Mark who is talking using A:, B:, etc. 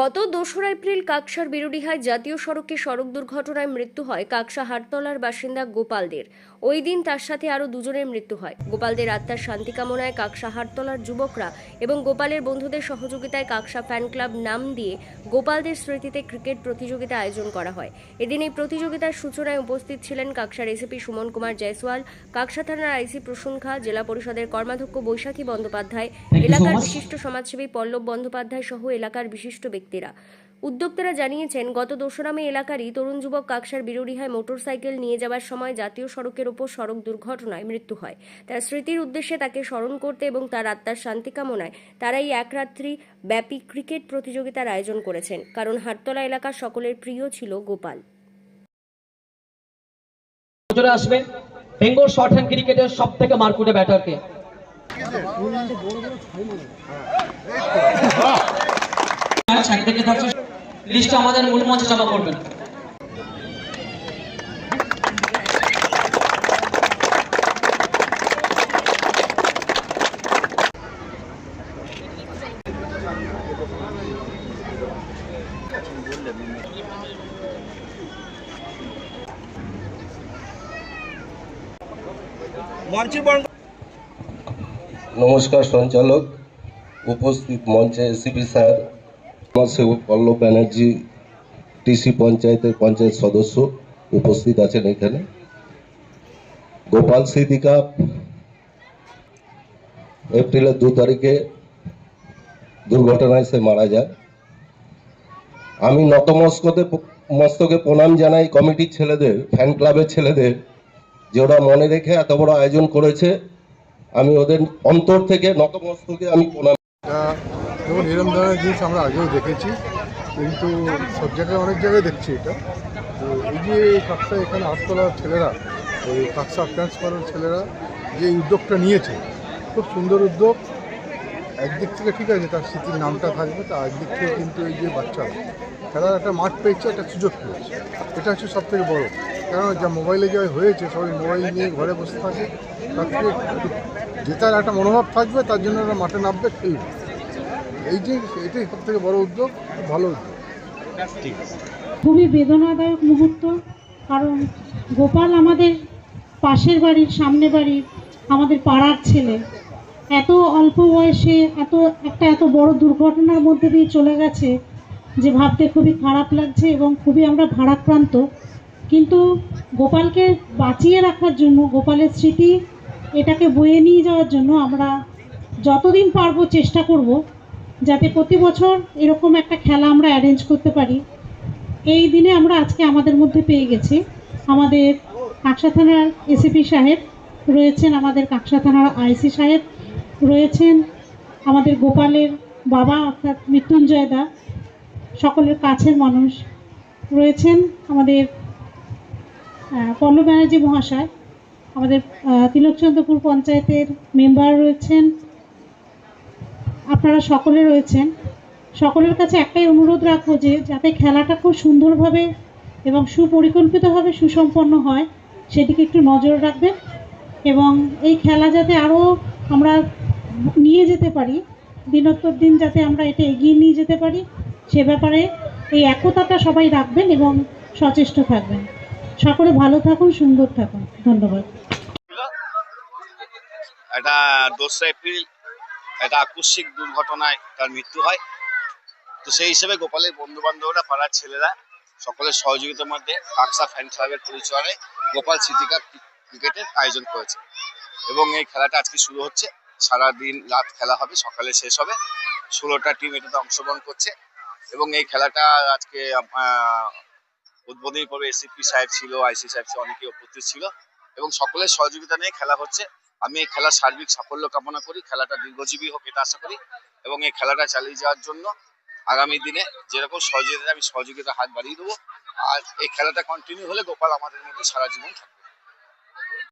A: গত দোসরা এপ্রিল কাকসার বিরুডিহায় জাতীয় সড়কে সড়ক দুর্ঘটনায় মৃত্যু হয় কাকসা হাটতলার বাসিন্দা গোপালদের। ওই দিন তার সাথে আরও দুজনের মৃত্যু হয়। গোপালদের আত্মার শান্তি কামনায় কাকসা হাটতলার যুবকরা এবং গোপালের বন্ধুদের সহযোগিতায় কাকসা ফ্যান ক্লাব নাম দিয়ে গোপালদের স্মৃতিতে ক্রিকেট প্রতিযোগিতা আয়োজন করা হয়। এদিন এই প্রতিযোগিতার সূচনায় উপস্থিত ছিলেন কাকসার এসিপি সুমন কুমার জয়সওয়াল কাকসা থানার আইসি প্রসূন খা জেলা পরিষদের কর্মাধ্যক্ষ বৈশাখী বন্দ্যোপাধ্যায় এলাকার বিশিষ্ট সমাজসেবী পল্লব বন্দ্যোপাধ্যায় সহ এলাকার বিশিষ্ট ব্যক্তিরা। উদ্যোক্তারা জানিয়েছেন গত দোসরা মে এলাকারই তরুণ যুবক কাকসার বিরুডিহায় মোটরসাইকেল নিয়ে যাওয়ার সময় জাতীয় সড়কের ওপর সড়ক দুর্ঘটনায় মৃত্যু হয়। তার স্মৃতির উদ্দেশ্যে তাকে স্মরণ করতে এবং তার আত্মার শান্তি কামনায় তারা এই এক রাত্রি ব্যাপী ক্রিকেট প্রতিযোগিতার আয়োজন করেছেন কারণ হাটতলা এলাকার সকলের প্রিয় ছিল গোপাল।
B: নজরে আসবে বেঙ্গল শর্ট হ্যান্ড ক্রিকেটের সব থেকে মারকুটে ব্যাটারকে। আমাদের মূল মঞ্চে জমা করবেন।
C: নমস্কার সঞ্চালক উপস্থিত মঞ্চে এসিপি স্যার সমাজসেবক পল্লব ব্যানার্জি টিসি পঞ্চায়েতের পঞ্চায়েত সদস্য উপস্থিত আছেন এখানে। গোপাল কাপ এপ্রিলের দু তারিখে দুর্ঘটনায় সে মারা যায় আমি নতমস্তকে মস্তকে প্রণাম জানাই কমিটির ছেলেদের ফ্যান ক্লাবের ছেলেদের, যে ওরা মনে রেখে এত বড় আয়োজন করেছে। আমি ওদের অন্তর থেকে নতমস্তকে আমি প্রণাম
D: যেমন এরম ধরনের জিনিস আমরা আগেও দেখেছি, কিন্তু সব জায়গায় অনেক জায়গায় দেখছি এটা। তো এই যে কাকসা এখানে আটতলার ছেলেরা, এই কাকসা ট্রান্সফারের ছেলেরা যে উদ্যোগটা নিয়েছে, খুব সুন্দর উদ্যোগ। একদিক থেকে ঠিক আছে, তার স্মৃতির নামটা থাকবে, তা একদিক থেকে কিন্তু এই যে বাচ্চারা খেলার একটা মাঠ পেয়েছে, একটা সুযোগ পেয়েছে। এটা হচ্ছে সব থেকে বড়ো। কারণ যা মোবাইলে যা হয়েছে, সবাই মোবাইল নিয়ে ঘরে বসে থাকে, তার থেকে জেতার একটা মনোভাব থাকবে, তার জন্য ওরা মাঠে নামবে, খেলবে। এই যে, এটাই সব থেকে বড় উদ্যোগ, ভালো উদ্যোগ।
E: খুবই বেদনাদায়ক মুহূর্ত, কারণ গোপাল আমাদের পাশের বাড়ির, সামনে বাড়ির, আমাদের পাড়ার ছেলে। এত অল্প বয়সে, এত, একটা এত বড় দুর্ঘটনার মধ্যে দিয়ে চলে গেছে যে ভাবতে খুবই খারাপ লাগছে এবং খুবই আমরা ভারাক্রান্ত। কিন্তু গোপালকে বাঁচিয়ে রাখার জন্য, গোপালের স্মৃতি, এটাকে বয়ে নিয়ে যাওয়ার জন্য আমরা যতদিন পারব চেষ্টা করব। যাতে প্রতি বছর এরকম একটা খেলা আমরা অ্যারেঞ্জ করতে পারি। এই দিনে আমরা আজকে আমাদের মধ্যে পেয়ে গেছি। আমাদের কাকসা থানার এসিপি সাহেব রয়েছেন, আমাদের কাকসা থানার আইসি সাহেব রয়েছেন, আমাদের গোপালের বাবা অর্থাৎ মৃত্যুঞ্জয় দা, সকলের কাছের মানুষ রয়েছেন, আমাদের পল্লব ব্যানার্জি মহাশয়, আমাদের তিলকচন্দ্রপুর পঞ্চায়েতের মেম্বার রয়েছেন আপনারা সকলে রয়েছেন। সকলের কাছে একটাই অনুরোধ রাখব যে, যাতে খেলাটা খুব সুন্দরভাবে এবং সুপরিকল্পিতভাবে সুসম্পন্ন হয়, সেদিকে একটু নজর রাখবেন এবং এই খেলা যাতে আরও আমরা নিয়ে যেতে পারি, দিনোত্তর দিন যাতে আমরা এটা এগিয়ে নিয়ে যেতে পারি, সে ব্যাপারে এই একতাটা সবাই রাখবেন এবং সচেষ্ট থাকবেন। সকলে ভালো থাকুন, সুন্দর থাকুন। ধন্যবাদ।
F: একটা দোসরা এপ্রিল একটা আকস্মিক দুর্ঘটনায় তার মৃত্যু হয়। তো সেই হিসেবে গোপালের বন্ধু বান্ধবরা পাড়ার ছেলেরা সকলের সহযোগিতার মধ্যে কাকসা ফ্যান ক্লাবের পরিচয়ে গোপাল স্মৃতিকাপ ক্রিকেটের আয়োজন করেছে। এবং এই খেলাটা আজকে শুরু হচ্ছে। সারা দিন রাত খেলা হবে, সকালে শেষ হবে। ষোলোটা টিম এটাতে অংশগ্রহণ করছে। এবং এই খেলাটা আজকে উদ্বোধনী পর্বে এসিপি সাহেব ছিল আইসি সাহেব ছিল অনেকে উপস্থিত ছিল। এবং সকলের সহযোগিতা নিয়ে খেলা হচ্ছে। আমি এই খেলার সার্বিক সাফল্য কামনা করি, খেলাটা দীর্ঘজীবী হোক এটা আশা করি এবং এই খেলাটা চালিয়ে যাওয়ার জন্য আগামী দিনে যেরকম সহযোগিতা, আমি সহযোগিতা হাত বাড়িয়ে দেবো। আর এই খেলাটা কন্টিনিউ হলে গোপাল আমাদের মধ্যে সারা জীবন থাকবে।